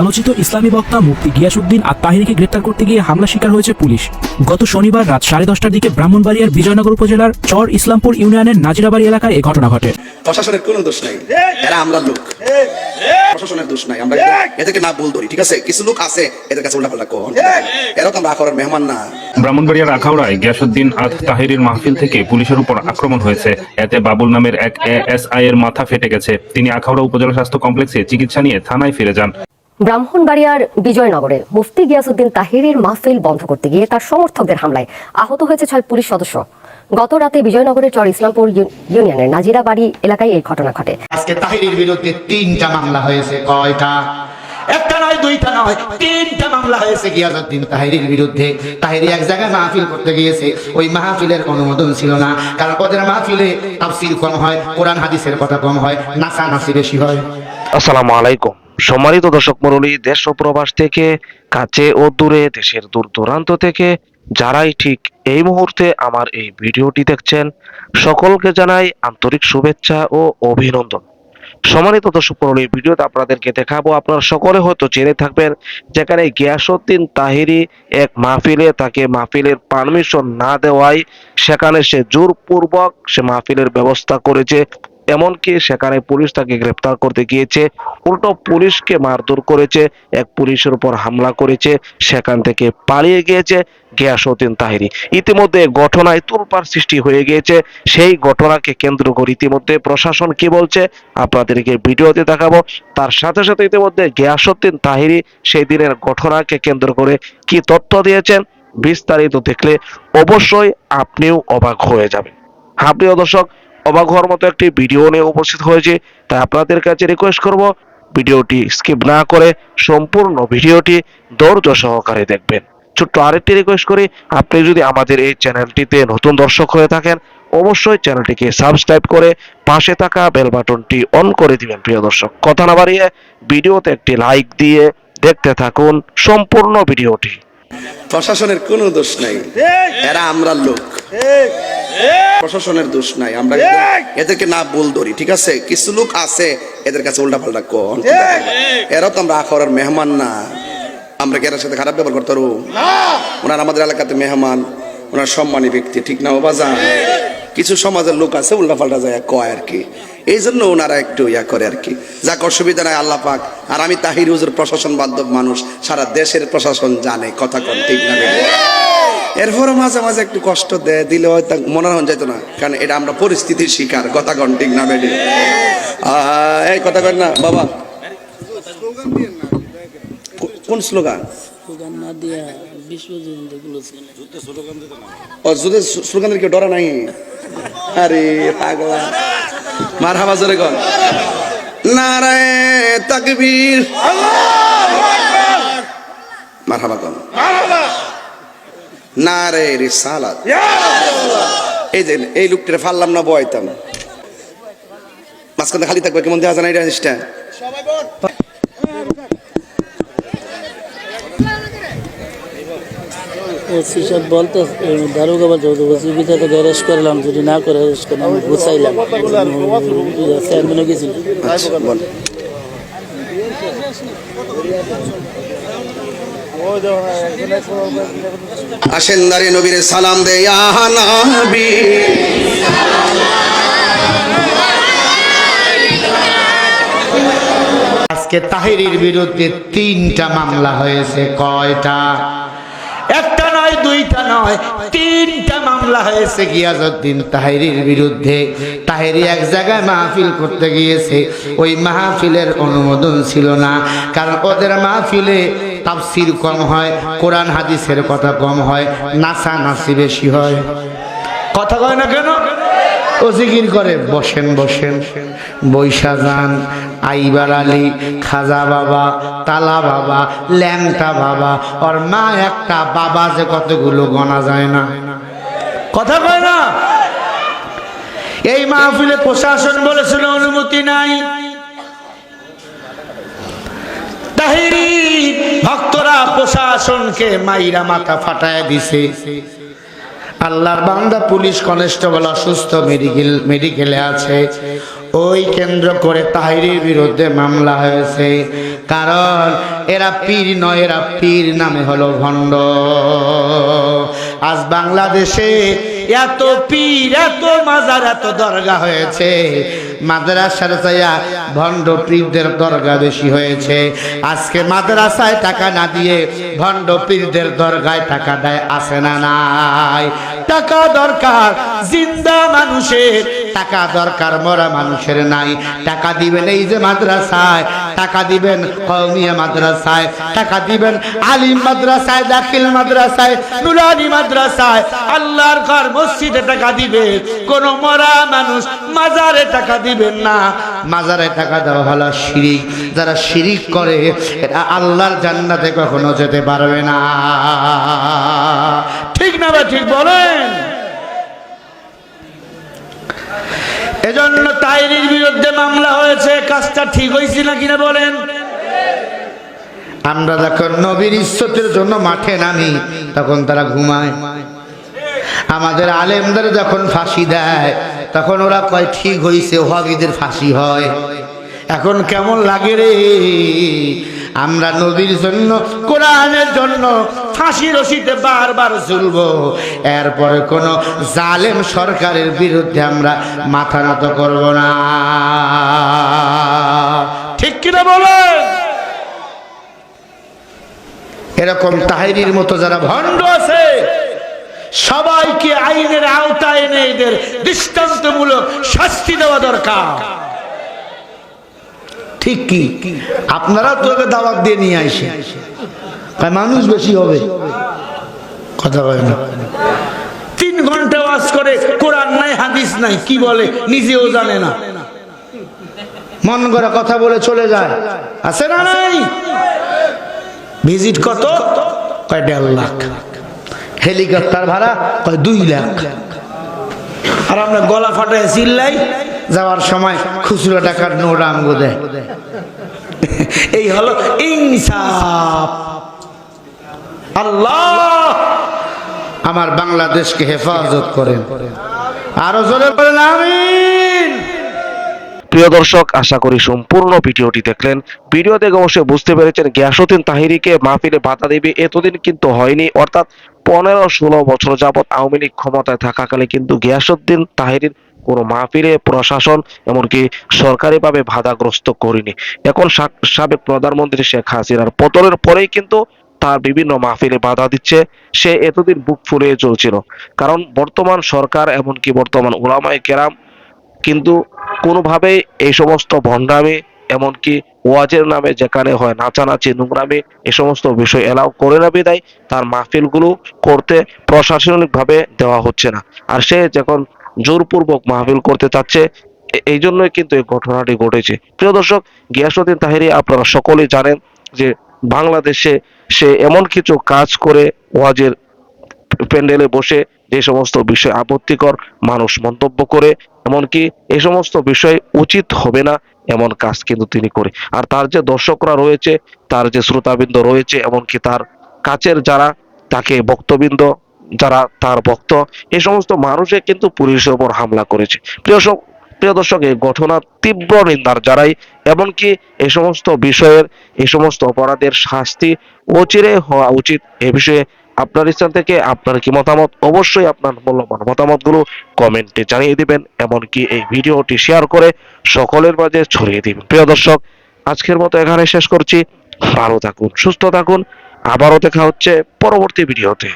আলোচিত ইসলামী বক্তা মুফতি গিয়াসুদ্দিন আর তাহিরিকে গ্রেপ্তার করতে গিয়ে হামলা শিকার হয়েছে পুলিশ। গত শনিবার রাত সাড়ে দশটার দিকে ব্রাহ্মণবাড়িয়ার বিজয়নগর উপজেলার চর ইসলামপুর ইউনিয়নের নাজিরাবাড়ি এলাকায় এই ঘটনা ঘটে। প্রশাসনের কোনো দোষ নাই। এরা আমরা লোক। প্রশাসনের দোষ নাই। আমরা এদেরকে না ভুল ধরি ঠিক আছে? কিছু লোক আছে এদের কাছে উল্টা পাল্টা কখন এরা তো আমরা আখরের মেহমান না। ব্রাহ্মণবাড়িয়ার আখাউড়ায় গিয়াসুদ্দিন আদ তাহিরের মাহফিল থেকে পুলিশের উপর আক্রমণ হয়েছে। এতে বাবুল নামের এক এএসআই এর মাথা ফেটে গেছে। তিনি আখাউড়া উপজেলা স্বাস্থ্য কমপ্লেক্সে চিকিৎসা নিয়ে থানায় ফিরে যান। ব্রাহ্মণবাড়িয়ার বিজয়নগরে মুফতি গিয়াসুদ্দিন তাহিরের মাহফিল বন্ধ করতে গিয়ে তার সমর্থকদের হামলায় আহত হয়েছে ছয় পুলিশ সদস্য। গত রাতে বিজয়নগরের চর ইসলামপুর ইউনিয়নের নাজিরা বাড়ি এলাকায় এই ঘটনা ঘটে। আজকে তাহিরির বিরুদ্ধে তিনটা মামলা হয়েছে কয়টা? একটা নয়, দুইটা নয়, তিনটা মামলা হয়েছে গিয়াসউদ্দিন তাহিরির বিরুদ্ধে। তাহিরি এক জায়গায় মাহফিল করতে গিয়েছে, ওই মাহফিলের অনুমোদন ছিল না। কারণ ওদের মাহফিলে তাফসীর কম হয়, কোরআন হাদিসের কথা কম হয়, নাসা নাসি বেশি হয়। আসসালামু আলাইকুম। সম্মানিত দর্শক মরলী দেশ ও প্রবাস থেকে, কাছে ও দূরে, দেশের দূর দূরান্ত থেকে, যারাই ঠিক এই মুহূর্তে আমার এই ভিডিওটি দেখছেন, সকলকে জানাই আন্তরিক শুভেচ্ছা ও অভিনন্দন। সম্মানিত দর্শক এই ভিডিওতে আপনাদেরকে দেখাবো, আপনারা সকলে হয়তো জেনে থাকবেন যেখানে গিয়াসউদ্দিন তাহিরি এক মাহফিলে তাকে মাহফিলের পারমিশন না দেওয়ায় সেখানে সে জোরপূর্বক সে মাহফিলের ব্যবস্থা করেছে। এমনকি সেখানে পুলিশ তাকে গ্রেপ্তার করতে গিয়েছে? উল্টো পুলিশকে মারধর করেছে, এক পুলিশের উপর হামলা করেছে, সেখান থেকে পালিয়ে গিয়েছে গিয়াসউদ্দিন তাহিরি। ইতিমধ্যে ঘটনায় তুলপার সৃষ্টি হয়ে গিয়েছে। সেই ঘটনাকে কেন্দ্র করে ইতিমধ্যে প্রশাসন কি বলছে আপনাদেরকে ভিডিওতে দেখাবো। তার সাথে সাথে ইতিমধ্যে গিয়াসউদ্দিন তাহিরি সেই দিনের ঘটনাকে কেন্দ্র করে কি তথ্য দিয়েছেন বিস্তারিত দেখলে অবশ্যই আপনিও অবাক হয়ে যাবেন। হ্যাঁ প্রিয় দর্শক অবাক হওয়ার মতো একটি ভিডিও নিয়ে উপস্থিত হয়েছে, তাই আপনাদের কাছে রিকোয়েস্ট করব ভিডিওটি স্কিপ না করে সম্পূর্ণ ভিডিওটি ধৈর্য সহকারে দেখবেন। ছোট্ট আরেকটি রিকোয়েস্ট করি, আপনি যদি আমাদের এই চ্যানেলটিতে নতুন দর্শক হয়ে থাকেন, অবশ্যই চ্যানেলটিকে সাবস্ক্রাইব করে পাশে থাকা বেল বাটনটি অন করে দিবেন, প্রিয় দর্শক। কথা না বাড়িয়ে ভিডিওতে একটি লাইক দিয়ে দেখতে থাকুন সম্পূর্ণ ভিডিওটি। প্রশাসনের কোনো দোষ নাই, এরা আমরা লোক। প্রশাসনের দোষ নাই আমরা এদেরকে না ভুল ধরি ঠিক আছে? কিছু লোক আছে এদের কাছে উল্টা পাল্টা কখন এরা তো আমরা আখরের মেহমান না। আমরা কি এর সাথে খারাপ ব্যবহার করতে পারব? ওনার আমাদের এলাকাতে মেহমান ওনার সম্মানী ব্যক্তি ঠিক না ও বাজান কিছু সমাজের লোক আছে উল্টা পাল্টা যায় কয় আর কি। এই জন্য ওনারা একটু ইয়া করে আর কি। যাক অসুবিধা নাই আল্লাহ পাক। আর আমি তাহির হুজুর প্রশাসন বান্ধব মানুষ সারা দেশের প্রশাসন জানে কথা কন ঠিক না? এরপরও মাঝে মাঝে একটু কষ্ট দেয় দিলে হয়তো মনে হন যেত না কারণ এটা আমরা পরিস্থিতির শিকার কথা কন ঠিক না বেডে এই কথা কন না বাবা। কোন স্লোগান? স্লোগানের কেউ ডরা নাই? আরে পাগলা। মার হাবা জোরে কন। নারায় তাকবীর। মার হাবা কন। নারে রিসালাত এই যে এই লোকটা ফাললাম না বয়তাম মাঝখানে খালি থাকবে কেমন দেখা যায় না এটা জিনিসটা ওসি সাহেব বলতো দারোগা অ্যারেস্ট করলাম যদি না করে অ্যারেস্ট করলাম আমি গুছাইলাম চেয়ারম্যানও গেছিল আচ্ছা আসেন দাঁড়ে নবীর সালাম দে ইয়া নবী। আজকে তাহিরির বিরুদ্ধে তিনটা মামলা হয়েছে, কয়টা? একটা নয়, দুইটা নয়, তিনটা মামলা হয়েছে গিয়াসউদ্দিন তাহিরির বিরুদ্ধে। তাহিরি এক জায়গায় মাহফিল করতে গিয়েছে, ওই মাহফিলের অনুমোদন ছিল না, কারণ ওদের মাহফিলে তাফসীর কম হয়, কোরআন হাদিসের কথা কম হয় নাসা নাসি বেশি হয়। কথা কয় না কেন? ও জিকির করে, বসেন বসেন। বৈশা যান, আইবার আলী, খাজা বাবা, তালা বাবা, ল্যাংটা বাবা, ওর মা একটা, বাবা যে কতগুলো গণা যায় না। কথা কয় না? এই মাহফিলে প্রশাসন বলেছিল অনুমতি নাই। তাহিরি ভক্তরা প্রশাসনকে মাইরা মাথা ফাটায় দিছে। আল্লাহর বান্দা, পুলিশ কনস্টেবল অসুস্থ, মেডিকেল, মেডিকেলে আছে। ওই কেন্দ্র করে তাহিরির বিরুদ্ধে মামলা হয়েছে। কারণ এরা পীর নয়, এরা পীর নামে হলো ভণ্ড। আজ বাংলাদেশে এত পীর, এত মাজার, এত দরগা হয়েছে। মাদ্রাসার চাইয়া ভণ্ড পীরদের দরগা বেশি হয়েছে। আজকে মাদ্রাসায় টাকা না দিয়ে ভণ্ড পীরদের দরগায় টাকা দেয় আসে না নাই? টাকা দরকার, জিন্দা মানুষের। টাকা দরকার, মরা মানুষের নাই। টাকা দিবেন এই যে মাদ্রাসায় টাকা দিবেন কৌমিয়া মাদ্রাসায় টাকা দিবেন, আলিম মাদ্রাসায়, দাখিল মাদ্রাসায়, নুরানি মাদ্রাসায়, আল্লাহর ঘর মসজিদে টাকা দিবে, কোন মরা মানুষ মাজারে টাকা দিবেন না। মাজারে টাকা দেওয়া হলো শিরিক, যারা শিরিক করে, এরা আল্লাহর জান্নাতে কখনো যেতে পারবে না। ঠিক না বা ঠিক বলেন? এজন্য তাইরির বিরুদ্ধে মামলা কাজটা ঠিক হয়েছে না কিনা বলেন? আমরা যখন নবীর ইজ্জতের জন্য মাঠে নামি, তখন তারা ঘুমায়। আমাদের আলেমদের যখন ফাঁসি দেয়, তখন ওরা কয়, ঠিক হয়েছে ওহাবিদের ফাঁসি হয়। এখন কেমন লাগে রে? আমরা নবীর জন্য, কোরআনের জন্য ফাঁসি রশিতে বারবার ঝুলবো। এরপরে কোন জালেম সরকারের বিরুদ্ধে আমরা মাথা নত করব না। কিনা বলেন এরকম তাহিরির মতো যারা ভণ্ড আছে, সবাইকে আইনের আওতায় এনে এদের দৃষ্টান্তমূলক শাস্তি দেওয়া দরকার। ঠিক কি? আপনারা তো ওকে দাওয়াত দিয়ে নিয়ে আসে তাই মানুষ বেশি হবে। কথা বলে না। তিন ঘণ্টা ওয়াজ করে কোরআন নাই, হাদিস নাই, কি বলে? নিজেও জানে না। মন করে কথা বলে চলে যায়। আছে না নাই? ভিজিট কত? কয় দেড় লাখ। হেলিকপ্টার ভাড়া কয় দুই লাখ। আর আমরা গলা ফাটায় চিল্লাই, যাওয়ার সময় খুচরো টাকার নোট দেয়। এই হলো ইনসাফ। আল্লাহ আমার বাংলাদেশকে হেফাজত করেন। আরও জোরে বলেন, আমিন। প্রিয় দর্শক, আশা করি সম্পূর্ণ ভিডিওটি দেখলেন। ভিডিও দেখে অবশ্যই বুঝতে পেরেছেন গিয়াসুদ্দিন তাহিরিকে মাহফিলে বাধা দেবে, এতদিন কিন্তু হয়নি। অর্থাৎ পনেরো ষোলো বছর যাবৎ আওয়ামী লীগ ক্ষমতায় থাকাকালে কিন্তু গিয়াসুদ্দিন তাহিরির কোনো মাহফিলে প্রশাসন এমনকি সরকারিভাবে বাধাগ্রস্ত করেনি। এখন সাবেক প্রধানমন্ত্রী শেখ হাসিনার পতনের পরেই কিন্তু তার বিভিন্ন মাহফিলে বাধা দিচ্ছে। সে এতদিন বুক ফুলিয়ে চলছিল। কারণ বর্তমান সরকার এমনকি বর্তমান ওলামাই কেরাম কিন্তু কোনোভাবেই এই সমস্ত ভণ্ডামি, এমনকি ওয়াজের নামে যেখানে হয় নাচানাচি, নোংরামি, এ সমস্ত বিষয় এলাও করে না বিদায়, তার মাহফিলগুলো করতে প্রশাসনিকভাবে দেওয়া হচ্ছে না। আর সে যখন জোরপূর্বক মাহফিল করতে চাচ্ছে এই জন্যই কিন্তু এই ঘটনাটি ঘটেছে। প্রিয় দর্শক গিয়াসুদ্দিন তাহিরি আপনারা সকলেই জানেন যে বাংলাদেশে সে এমন কিছু কাজ করে ওয়াজের প্যান্ডেলে বসে যে সমস্ত বিষয় আপত্তিকর মানুষ মন্তব্য করে এমনকি এই সমস্ত বিষয় উচিত হবে না এমন কাজ কিন্তু তিনি করে। আর তার যে দর্শকরা রয়েছে, তার যে শ্রোতাবৃন্দ রয়েছে, এমনকি তার কাছের যারা, তাকে বক্তবৃন্দ যারা, তার ভক্ত, এ সমস্ত মানুষে কিন্তু পুলিশের উপর হামলা করেছে। প্রিয় প্রিয় দর্শক, এই ঘটনার তীব্র নিন্দার যারাই, এমনকি এই সমস্ত বিষয়ের এই সমস্ত অপরাধের শাস্তি অচিরে হওয়া উচিত, এ বিষয়ে আপনার স্থান থেকে আপনার কি মতামত? অবশ্যই আপনার মূল্যবান মতামতগুলো কমেন্টে জানিয়ে দিবেন, এমনকি এই ভিডিওটি শেয়ার করে সকলের মাঝে ছড়িয়ে দিবেন। প্রিয় দর্শক, আজকের মতো এখানে শেষ করছি। ভালো থাকুন, সুস্থ থাকুন। আবারও দেখা হচ্ছে পরবর্তী ভিডিওতে।